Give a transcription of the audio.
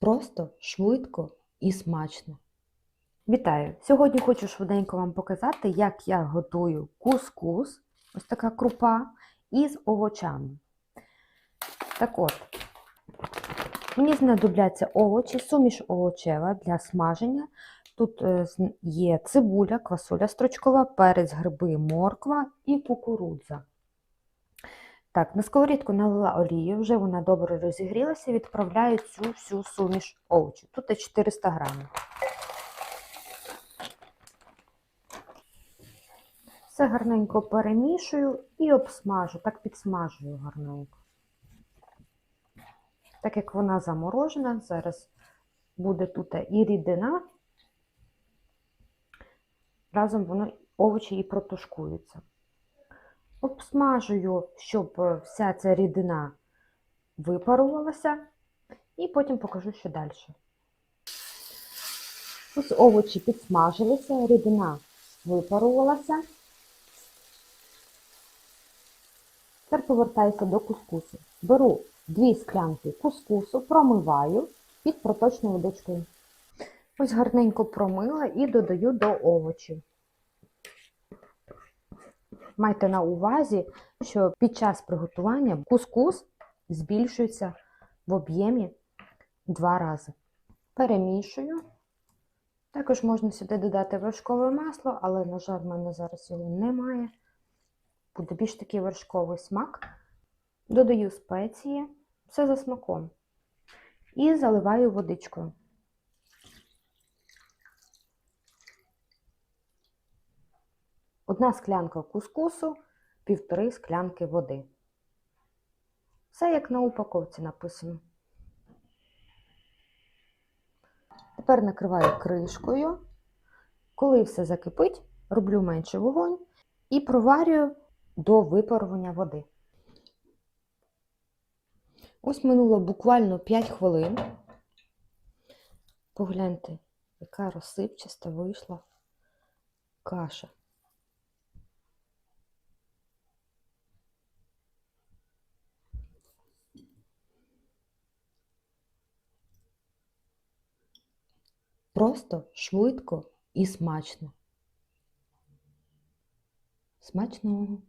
Просто швидко і смачно. Вітаю! Сьогодні хочу швиденько вам показати, як я готую кускус, ось така крупа, із овочами. Так от, мені знадобляться овочі, суміш овочева для смаження. Тут е, є цибуля, квасоля стручкова, перець, гриби, морква і кукурудза. Так, на сковорідку налила олію, вже вона добре розігрілася, відправляю цю всю суміш овочів. Тут є 400 грамів. Все гарненько перемішую і обсмажу, так підсмажую гарненько. Так як вона заморожена, зараз буде тут і рідина, разом воно овочі і протушкуються. Обсмажую, щоб е, вся ця рідина випарувалася, і потім покажу, що далі. Ось овочі підсмажилися, рідина випарувалася. Тепер повертаюся до кускусу. Беру дві склянки кускусу, промиваю під проточною водичкою. Ось гарненько промила і додаю до овочів. Майте на увазі, що під час приготування кускус збільшується в об'ємі два рази. Перемішую. Також можна сюди додати вершкове масло, але, на жаль, в мене зараз його немає. Буде більш такий вершковий смак. Додаю спеції, все за смаком. І заливаю водичкою. Одна склянка кускусу, півтори склянки води. Все як на упаковці написано. Тепер накриваю кришкою. Коли все закипить, роблю менший вогонь і проварюю до випарування води. Ось минуло буквально 5 хвилин. Погляньте, яка розсипчаста вийшла каша. Просто швидко і смачно. Смачного!